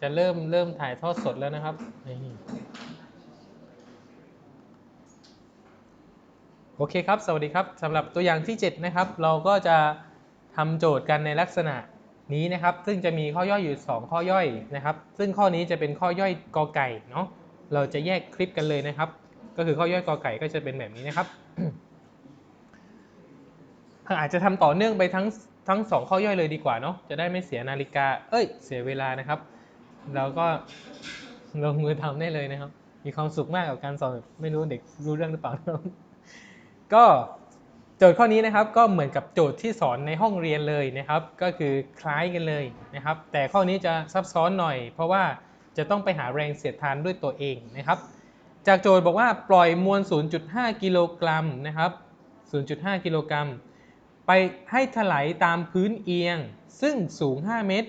จะเริ่มเริ่มถ่ายทอดสดแล้วนะครับนี่โอเคครับ สวัสดีครับสำหรับตัวอย่างที่ 7 นะครับ เราก็จะทำโจทย์กันในลักษณะนี้นะครับ ซึ่งจะมีข้อย่อยอยู่ 2 ข้อย่อยนะครับ ซึ่งข้อนี้จะเป็นข้อย่อยกอไก่เนาะเราจะแยกคลิปกันเลยนะครับ ก็คือข้อย่อยกอไก่ก็จะเป็นแบบนี้นะครับอาจจะทำต่อเนื่องไปทั้งทั้งสองข้อย่อยเลยดีกว่าเนาะจะได้ไม่เสียนาฬิกา เอ้ย เสียเวลานะครับ เราก็ลงมือทำได้เลยนะครับ มีความสุขมากกับการสอนไม่รู้เด็กรู้เรื่องหรือเปล่าก็โจทย์ข้อนี้นะครับก็เหมือนกับโจทย์ที่สอนในห้องเรียนเลยนะครับ ก็คือคล้ายกันเลยนะครับ แต่ข้อนี้จะซับซ้อนหน่อย เพราะว่าจะต้องไปหาแรงเสียดทานด้วยตัวเองนะครับ จากโจทย์บอกว่าปล่อยมวล 0.5 กิโลกรัมนะครับ 0.5 กิโลกรัม ไปให้ถลายตามพื้นเอียง ซึ่งสูง 5 เมตร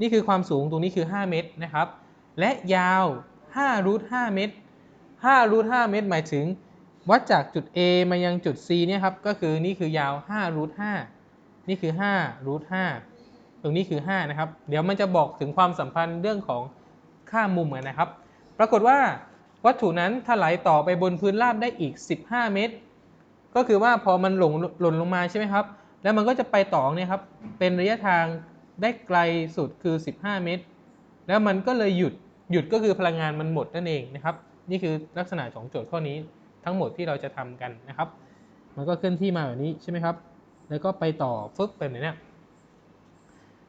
นี่คือความสูงตรงนี้คือ 5 เมตรนะครับ และยาว5รูท5เมตร5รูท5เมตร หมายถึง วัดจากจุด A มายังจุด C เนี่ยครับ ก็คือนี่คือยาว5รูท5นี่คือ5รูท5ตรงนี้คือ 5 นะครับ เดี๋ยวมันจะบอกถึงความสัมพันธ์เรื่องของค่ามุมนะครับ ปรากฏว่าวัตถุนั้นถลายต่อไปบนพื้นราบได้อีก 15 เมตร ก็คือว่าพอมันหล่นหล่นลงมาใช่ไหมครับ แล้วมันก็จะไปต่อเนี่ยครับ เป็นระยะทาง ได้ไกลสุดคือ 15 เมตร แล้วมันก็เลยหยุดหยุดก็คือพลังงานมันหมดนั่นเองนะครับ นี่คือลักษณะของโจทย์ข้อนี้ทั้งหมดที่เราจะทำกันนะครับ มันก็เคลื่อนที่มาแบบนี้ใช่ไหมครับ แล้วก็ไปต่อฟึบไปแบบนี้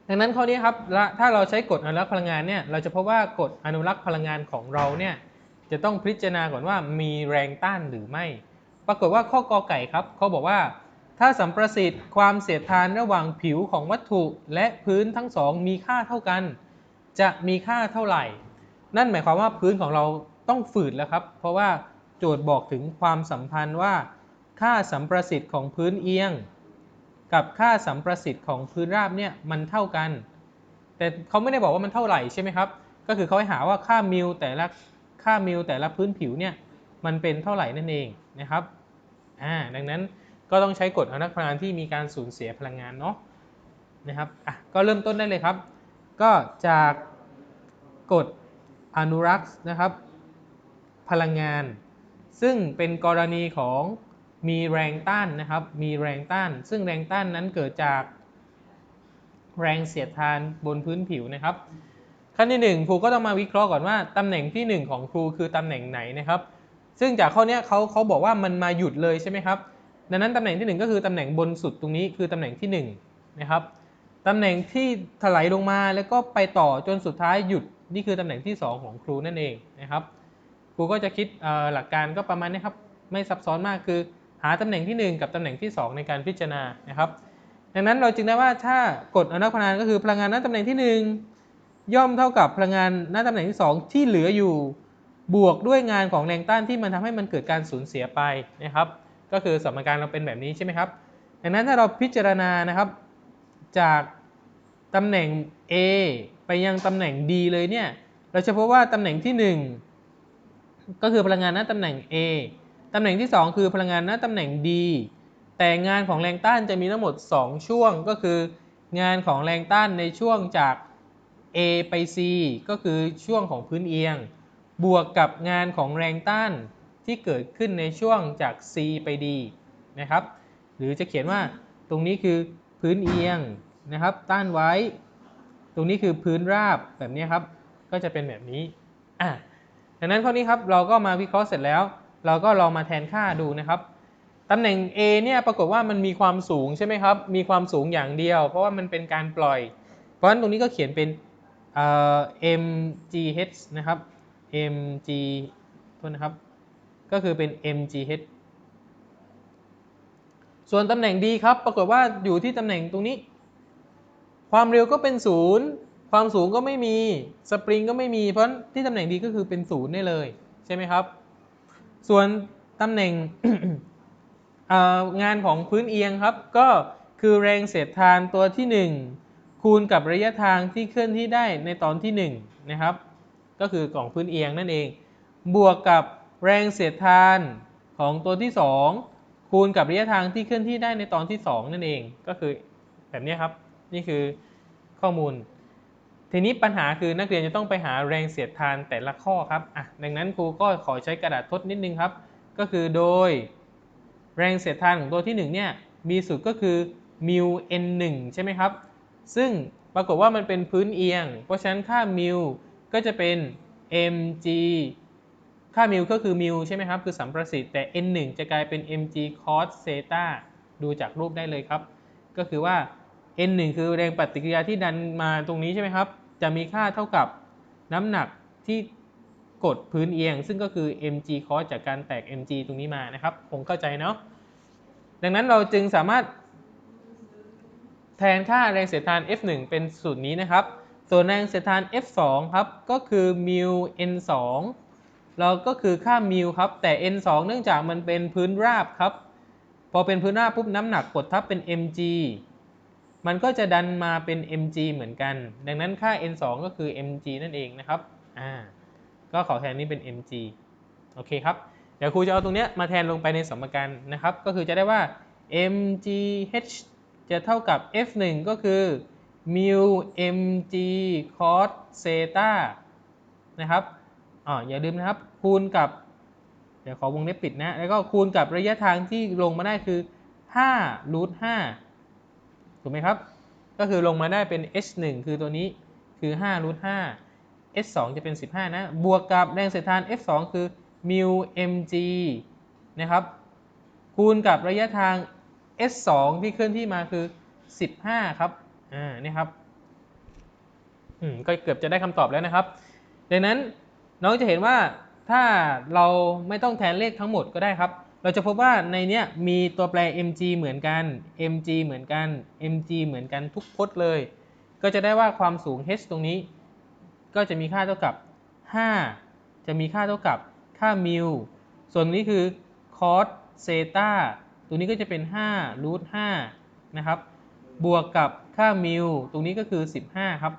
ดังนั้นข้อนี้ครับละถ้าเราใช้กฎอนุรักษ์พลังงานเนี่ยเราจะพบว่ากฎอนุรักษ์พลังงานของเราเนี่ยจะต้องพิจารณาก่อนว่ามีแรงต้านหรือไม่ ปรากฏว่าข้อกอไก่ครับเขาบอกว่า ถ้าสัมประสิทธิ์ความเสียดทานระหว่างผิวของวัตถุและพื้นทั้งสองมีค่าเท่ากัน จะมีค่าเท่าไหร่ นั่นหมายความว่าพื้นของเราต้องฝืดแล้วครับ เพราะว่าโจทย์บอกถึงความสัมพันธ์ว่า ค่าสัมประสิทธิ์ของพื้นเอียง กับค่าสัมประสิทธิ์ของพื้นราบเนี่ยมันเท่ากัน แต่เขาไม่ได้บอกว่ามันเท่าไหร่ใช่ไหมครับ ก็คือเขาให้หาว่าค่ามิลแต่ละค่ามิลแต่ละพื้นผิวเนี่ยมันเป็นเท่าไหร่นั่นเองนะครับอ่าดังนั้น ก็ต้องใช้กฎอนุรักษ์พลังงานที่มีการสูญเสียพลังงานเนาะนะครับอะก็เริ่มต้นได้เลยครับ ก็จากกฎอนุรักษ์นะครับพลังงาน ซึ่งเป็นกรณีของมีแรงต้านนะครับ มีแรงต้าน ซึ่งแรงต้านนั้นเกิดจากแรงเสียดทานบนพื้นผิวนะครับ ขั้นที่ 1 ครูก็ต้องมาวิเคราะห์ก่อนว่าตำแหน่งที่ 1 ของครูคือตำแหน่งไหนนะครับ ซึ่งจากข้อนี้เขาเขาบอกว่ามันมาหยุดเลยใช่ไหมครับ ดังนั้นตำแหน่งที่ 1 ก็คือตำแหน่งบนสุดตรงนี้คือตำแหน่งที่1นะครับตำแหน่งที่ถลายลงมาแล้วก็ไปต่อจนสุดท้ายหยุดนี่คือตำแหน่งที่ 2 ของครูนั่นเองนะครับครูก็จะคิดหลักการก็ประมาณนี้ครับไม่ซับซ้อนมากคือ หาตำแหน่งที่ 1 กับตำแหน่งที่ 2 ในการพิจารณานะครับดังนั้นเราจึงได้ว่าถ้ากฎอนุรักษ์พลันก็คือพลังงานณตำแหน่งที่ 1 ย่อมเท่ากับพลังงานณตำแหน่งที่ 2 ที่เหลืออยู่บวกด้วยงานของแรงต้านที่มันทำให้มันเกิดการสูญเสียไปนะครับ ก็คือสมการเราเป็นแบบนี้ใช่ไหมครับดังนั้นถ้าเราพิจารณานะครับ จากตำแหน่ง A ไปยังตำแหน่ง D เลยเนี่ย เราจะพบว่าตำแหน่งที่ 1 ก็คือพลังงานณตำแหน่ง A ตำแหน่งที่ 2 คือพลังงานณตำแหน่ง D แต่งานของแรงต้านจะมีทั้งหมด 2 ช่วงก็คืองานของแรงต้านในช่วงจาก A ไป C ก็คือช่วงของพื้นเอียง บวกกับงานของแรงต้าน ที่เกิดขึ้นในช่วงจาก C ไป D นะครับ หรือจะเขียนว่าตรงนี้คือพื้นเอียงนะครับ ต้านไว้ ตรงนี้คือพื้นราบแบบนี้ครับ ก็จะเป็นแบบนี้อะดังนั้นข้อนี้ครับเราก็มาวิเคราะห์เสร็จแล้ว เราก็ลองมาแทนค่าดูนะครับตำแหน่ง A เนี่ยปรากฏว่ามันมีความสูงใช่ไหมครับ มีความสูงอย่างเดียว เพราะว่ามันเป็นการปล่อย เพราะฉะนั้นตรงนี้ก็เขียนเป็น mgh นะครับ mg โทษนะครับ ก็คือเป็น mgh ส่วนตำแหน่ง D ครับ ปรากฏว่าอยู่ที่ตำแหน่งตรงนี้ ความเร็วก็เป็นศูนย์ความสูงก็ไม่มีสปริงก็ไม่มีเพราะที่ตำแหน่ง D ก็คือเป็นศูนย์ได้เลย ใช่ไหมครับ ส่วนตำแหน่งงานของพื้นเอียงครับ ก็คือแรงเสียดทานตัวที่ 1 คูณกับระยะทางที่เคลื่อนที่ได้ในตอนที่ 1 นะครับ ก็คือกล่องพื้นเอียงนั่นเอง บวกกับ แรงเสียดทานของตัวที่ 2 คูณกับระยะทางที่เคลื่อนที่ได้ในตอนที่ 2 นั่นเองก็คือแบบนี้ครับ นี่คือข้อมูล ทีนี้ปัญหาคือนักเรียนจะต้องไปหาแรงเสียดทานแต่ละข้อครับอะดังนั้นครูก็ขอใช้กระดาษทดนิดนึงครับ ก็คือโดยแรงเสียดทานของตัวที่ 1 เนี่ยมีสูตรก็คือมิว n 1ใช่ไหมครับ ซึ่งปรากฏว่ามันเป็นพื้นเอียง เพราะฉะนั้นค่ามิวก็จะเป็น mg ค่ามิวก็คือมิวใช่ไหมครับ คือสัมประสิทธิ์แต่ n 1 จะกลายเป็น mg cos เซตาดูจากรูปได้เลยครับ ก็คือว่า n 1 คือแรงปฏิกิริยาที่ดันมาตรงนี้ใช่ไหมครับ จะมีค่าเท่ากับน้ำหนักที่กดพื้นเอียง ซึ่งก็คือ mg cos จากการแตก mg ตรงนี้มานะครับ คงเข้าใจเนาะดังนั้นเราจึงสามารถ แทนค่าแรงเสียดทาน F1 เป็นสูตรนี้นะครับ ส่วนแรงเสียดทาน F2 ครับ ก็คือ mu n2 เราก็คือค่า mu ครับแต่ n2 เนื่องจากมันเป็นพื้นราบครับ พอเป็นพื้นราบปุ๊บน้ำหนักกดทับเป็น mg มันก็จะดันมาเป็น mg เหมือนกัน ดังนั้นค่า n2 ก็คือ mg นั่นเองนะครับอ่าก็ขอแทนนี้เป็น mg โอเคครับ เดี๋ยวครูจะเอาตรงเนี้ยมาแทนลงไปในสมการนะครับ ก็คือจะได้ว่า mgh จะเท่ากับ f1 ก็คือ mu mg cos เซตานะครับอ๋ออย่าลืมนะครับ คูณกับ เดี๋ยวขอวงเล็บปิดนะ แล้วก็คูณกับระยะทางที่ลงมาได้คือ5รูท5ถูกไหมครับ ก็คือลงมาได้เป็น h1 คือตัวนี้คือ5รูท5 h2 จะเป็น 15 นะ บวกกับแรงเสียดทาน f2 คือ mu mg นะครับ คูณกับระยะทาง s2 ที่เคลื่อนที่มาคือ 15 ครับ อ่า นี่ครับ อืม ก็เกือบจะได้คำตอบแล้วนะครับ ดังนั้นน้องจะเห็นว่า ถ้าเราไม่ต้องแทนเลขทั้งหมดก็ได้ครับ เราจะพบว่าในเนี้ยมีตัวแปร mg เหมือนกัน mg เหมือนกัน mg เหมือนกันทุกพจน์เลย ก็จะได้ว่าความสูง h ตรงนี้ ก็จะมีค่าเท่ากับ 5 จะมีค่าเท่ากับค่ามิวส่วนนี้คือ cos เซตาตัวนี้ก็จะเป็น5รูท5นะครับ บวกกับค่ามิวตรงนี้ก็คือ 15 ครับ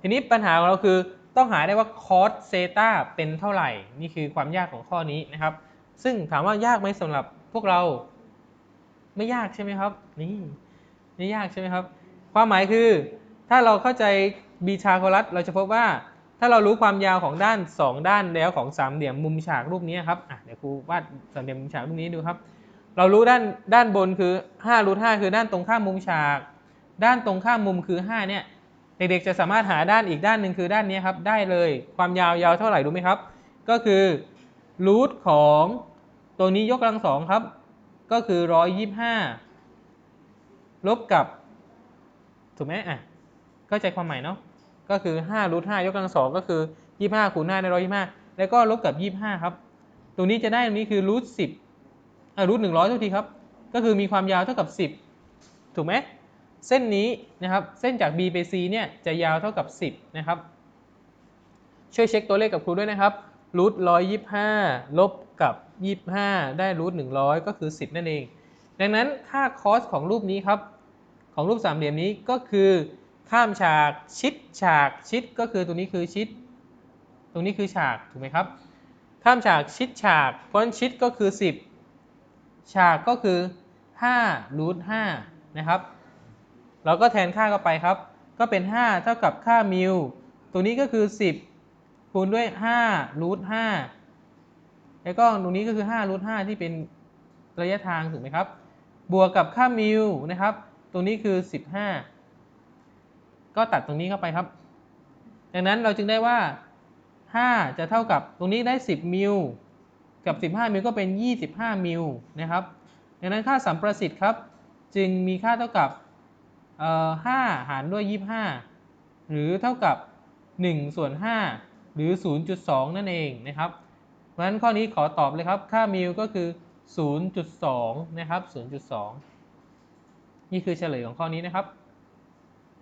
ทีนี้ปัญหาของเราคือ ต้องหาได้ว่า cos เซตาเป็นเท่าไหร่ นี่คือความยากของข้อนี้นะครับ ซึ่งถามว่ายากไหมสำหรับพวกเรา ไม่ยากใช่ไหมครับ นี่ไม่ยากใช่ไหมครับ ความหมายคือ ถ้าเราเข้าใจบีชาโคลัสเราจะพบว่า ถ้าเรารู้ความยาวของด้าน 2 ด้านแล้วของสามเหลี่ยมมุมฉากรูปนี้ครับอะเดี๋ยวครูวาดสามเหลี่ยมมุมฉากรูปนี้ดูครับ เรารู้ด้านด้านบนคือ5รูท5คือด้านตรงข้ามมุมฉาก ด้านตรงข้ามมุมคือ5เนี่ย เด็กๆจะสามารถหาด้านอีกด้านหนึ่งคือด้านนี้ครับได้เลยความยาวยาวเท่าไหร่รู้ไหมครับ ก็คือรูทของตัวนี้ยกกำลังสองครับ ก็คือ125ลบกับ ถูกไหมอะเข้าใจความหมายเนาะก็คือ5รูท5ยกกำลังสองก็คือ 25คูณ5ได้125 แล้วก็ลบกับ 25 ครับตรงนี้จะได้ตรงนี้คือรูท10อ่ารูท100ทุกทีครับ ก็คือมีความยาวเท่ากับ 10 ถูกไหม เส้นนี้นะครับเส้นจาก B ไป C เนี่ยจะยาวเท่ากับ 10นะครับช่วยเช็คตัวเลขกับครูด้วยนะครับรูท125ลบกับ 25 ได้รูท100ก็คือ 10 นั่นเอง ดังนั้นค่าคอสของรูปนี้ครับ ของรูปสามเหลี่ยมนี้ก็คือ ข้ามฉากชิดฉากชิดก็คือตรงนี้คือชิด ตรงนี้คือฉากถูกไหมครับ ข้ามฉากชิดฉากเพราะฉะนั้นชิดก็คือ 10 ฉากก็คือ5รูท5นะครับ เราก็แทนค่าเข้าไปครับ ก็เป็น 5 เท่ากับค่ามิวตัวนี้ก็คือ 10 คูณด้วย5รูท5แล้วก็ตรงนี้ก็คือ5รูท5ที่เป็นระยะทางถูกไหมครับ บวกกับค่ามิวนะครับตรงนี้คือ 15 ก็ตัดตรงนี้เข้าไปครับ ดังนั้นเราจึงได้ว่า 5 จะเท่ากับตรงนี้ได้ 10 มิลกับ 15 มิลก็เป็น 25 มิลนะครับ ดังนั้นค่าสัมประสิทธิ์ครับ จึงมีค่าเท่ากับ เอ่อ5หารด้วย25หรือเท่ากับ1ส่วน5หรือ 0.2 นั่นเองนะครับเพราะฉะนั้นข้อนี้ขอตอบเลยครับ ค่ามิลก็คือ 0.2 นะครับ 0.2 นี่คือเฉลยของข้อนี้นะครับ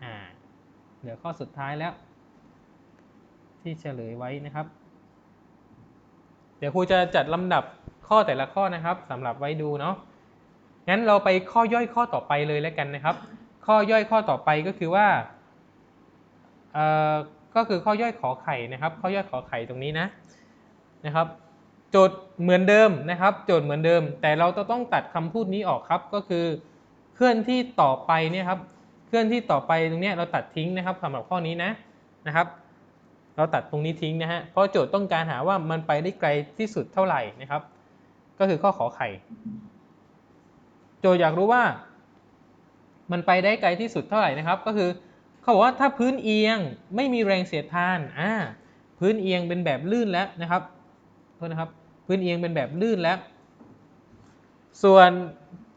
อ่าเหลือข้อสุดท้ายแล้ว ที่เฉลยไว้นะครับ เดี๋ยวครูจะจัดลำดับข้อแต่ละข้อนะครับสำหรับไว้ดูเนาะงั้นเราไปข้อย่อยข้อต่อไปเลยแล้วกันนะครับ ข้อย่อยข้อต่อไปก็คือว่าเอ่อก็คือข้อย่อยขอไข่นะครับ ข้อย่อยขอไข่ตรงนี้นะนะครับ โจทย์เหมือนเดิมนะครับ โจทย์เหมือนเดิม แต่เราจะต้องตัดคำพูดนี้ออกครับก็คือเคลื่อนที่ต่อไปเนี่ยครับเคลื่อนที่ต่อไปตรงเนี้ยเราตัดทิ้งนะครับสำหรับข้อนี้นะนะครับ เราตัดตรงนี้ทิ้งนะฮะเพราะโจทย์ต้องการหาว่ามันไปได้ไกลที่สุดเท่าไหร่นะครับ ก็คือข้อขอไข่ โจทย์อยากรู้ว่า มันไปได้ไกลที่สุดเท่าไหร่นะครับ ก็คือเขาบอกว่าถ้าพื้นเอียงไม่มีแรงเสียดทานอ่าพื้นเอียงเป็นแบบลื่นแล้วนะครับโทษนะครับ พื้นเอียงเป็นแบบลื่นแล้ว ส่วน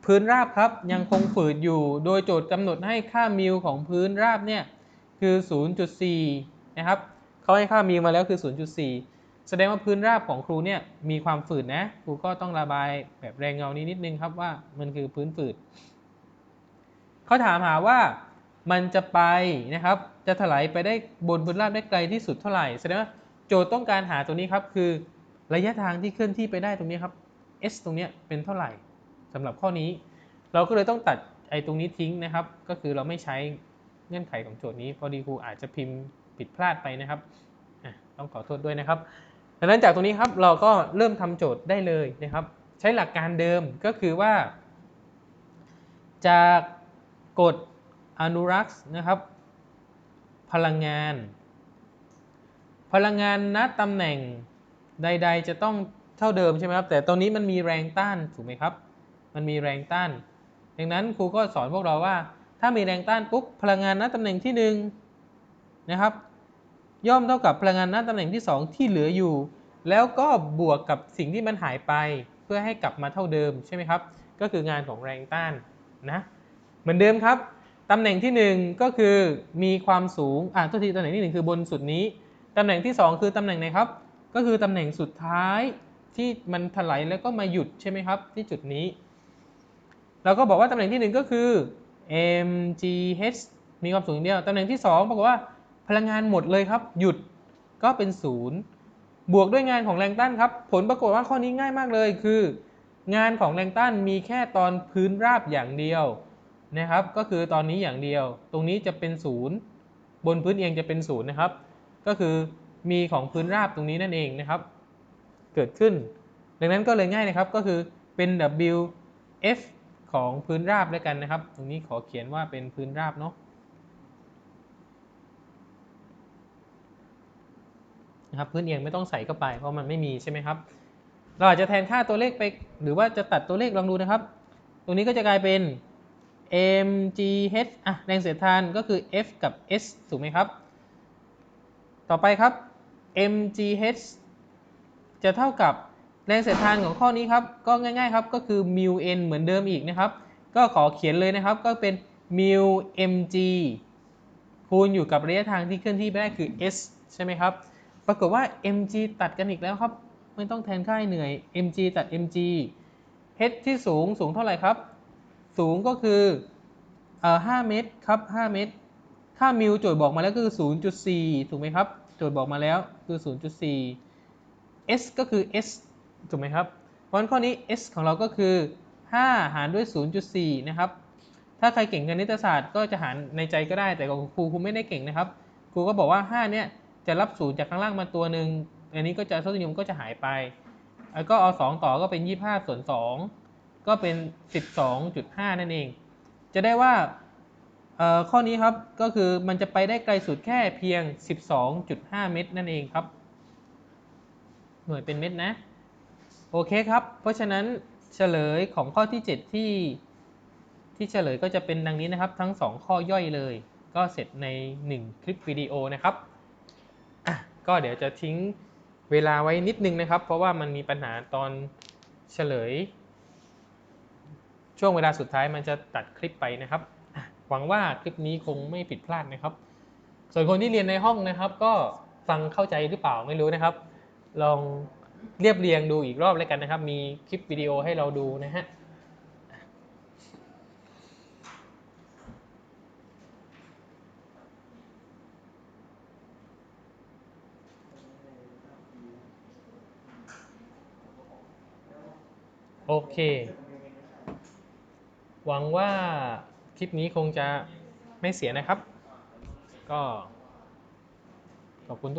พื้นราบครับยังคงฝืดอยู่ โดยโจทย์กำหนดให้ค่ามิลของพื้นราบเนี่ยคือ 0.4 นะครับเขาให้ค่ามิลมาแล้วคือ 0.4 แสดงว่าพื้นราบของครูเนี่ยมีความฝืดนะ ครูก็ต้องระบายแบบแรงเงานี้นิดนึงครับว่ามันคือพื้นฝืด เขาถามหาว่ามันจะไปนะครับ จะถลายไปได้บนพื้นราบได้ไกลที่สุดเท่าไหร่แสดงว่าโจทย์ต้องการหาตรงนี้ครับ คือระยะทางที่เคลื่อนที่ไปได้ตรงนี้ครับ s ตรงเนี้ยเป็นเท่าไหร่สำหรับข้อนี้ เราก็เลยต้องตัดไอ้ตรงนี้ทิ้งนะครับ ก็คือเราไม่ใช้เงื่อนไขของโจทย์นี้ พอดีครูอาจจะพิมพ์ผิดพลาดไปนะครับต้องขอโทษด้วยนะครับดังนั้นจากตรงนี้ครับเราก็เริ่มทำโจทย์ได้เลยนะครับ ใช้หลักการเดิมก็คือว่า จาก กฎอนุรักษ์นะครับ พลังงาน พลังงานณตำแหน่งใด ๆ จะต้องเท่าเดิมใช่ไหมครับ แต่ตรงนี้มันมีแรงต้านถูกไหมครับ มันมีแรงต้าน ดังนั้นครูก็สอนพวกเราว่า ถ้ามีแรงต้านปุ๊บพลังงานณตำแหน่งที่1นะครับ ย่อมเท่ากับพลังงานณตำแหน่งที่ 2 ที่เหลืออยู่ แล้วก็บวกกับสิ่งที่มันหายไป เพื่อให้กลับมาเท่าเดิมใช่ไหมครับ ก็คืองานของแรงต้านนะ เหมือนเดิมครับตำแหน่งที่ 1 ก็คือมีความสูงอ่าตัวทีตำแหน่งที่ 1 คือบนสุดนี้ตำแหน่งที่ 2 คือตำแหน่งไหนครับ ก็คือตำแหน่งสุดท้ายที่มันถลายแล้วก็มาหยุดใช่ไหมครับ ที่จุดนี้ เราก็บอกว่าตำแหน่งที่ 1 ก็คือ mgh มีความสูงอย่างเดียวตำแหน่งที่ 2 ปรากฏว่าพลังงานหมดเลยครับ หยุดก็เป็น 0 บวกด้วยงานของแรงต้านครับ ผลปรากฏว่าข้อนี้ง่ายมากเลยคือ งานของแรงต้านมีแค่ตอนพื้นราบอย่างเดียว นะครับ ก็คือตอนนี้อย่างเดียว ตรงนี้จะเป็น0บนพื้นเอียงจะเป็น0นะครับ ก็คือมีของพื้นราบตรงนี้นั่นเองนะครับ เกิดขึ้น ดังนั้นก็เลยง่ายนะครับ ก็คือเป็น WF ของพื้นราบแล้วยกันนะครับ ตรงนี้ขอเขียนว่าเป็นพื้นราบเนาะนะครับพื้นเอียงไม่ต้องใส่เข้าไปเพราะมันไม่มีใช่ไหมครับ เราอาจจะแทนค่าตัวเลขไป หรือว่าจะตัดตัวเลขลองดูนะครับ ตรงนี้ก็จะกลายเป็น mgh อะแรงเสียดทานก็คือ F กับ S ถูกไหมครับ ต่อไปครับ mgh จะเท่ากับแรงเสียดทานของข้อนี้ครับ ก็ง่ายๆครับ ก็คือ mu n เหมือนเดิมอีกนะครับ ก็ขอเขียนเลยนะครับ ก็เป็น mu mg คูณอยู่กับระยะทางที่เคลื่อนที่ไปได้คือ s ใช่ไหมครับ ปรากฏว่า mg ตัดกันอีกแล้วครับ ไม่ต้องแทนค่าเหนื่อย mg ตัด mg h ที่สูงสูงเท่าไหร่ครับ สูงก็คือเอ่อ5เมตรครับ 5 เมตร ค่ามิวโจทย์บอกมาแล้วก็คือ 0.4 ถูกไหมครับ โจทย์บอกมาแล้วคือ 0.4 s ก็คือ s ถูกไหมครับเพราะฉะนั้นข้อนี้ s ของเราก็คือ 5 หารด้วย 0.4 นะครับ ถ้าใครเก่งคณิตศาสตร์ก็จะหารในใจก็ได้ แต่ของครูครูไม่ได้เก่งนะครับ ครูก็บอกว่า 5 เนี่ยจะรับศูนย์จากข้างล่างมาตัวหนึ่ง อันนี้ก็จะทศนิยมก็จะหายไป แล้วก็เอา 2 ต่อก็เป็น 25 ส่วน 2 ก็เป็น 12.5 นั่นเอง จะได้ว่าข้อนี้ครับก็คือมันจะไปได้ไกลสุดแค่เพียง 12.5 เมตรนั่นเองครับ หน่วยเป็นเมตรนะ โอเคครับ เพราะฉะนั้นเฉลยของข้อที่ 7 ที่ที่เฉลยก็จะเป็นดังนี้นะครับ ทั้ง 2 ข้อย่อยเลย ก็เสร็จใน 1 คลิปวิดีโอนะครับอะก็เดี๋ยวจะทิ้งเวลาไว้นิดนึงนะครับ เพราะว่ามันมีปัญหาตอนเฉลย ช่วงเวลาสุดท้ายมันจะตัดคลิปไปนะครับ หวังว่าคลิปนี้คงไม่ผิดพลาดนะครับ ส่วนคนที่เรียนในห้องนะครับ ก็ฟังเข้าใจหรือเปล่าไม่รู้นะครับ ลองเรียบเรียงดูอีกรอบแล้วกันนะครับ มีคลิปวิดีโอให้เราดูนะฮะโอเค หวังว่าคลิปนี้คงจะไม่เสียนะครับ ก็ขอบคุณทุก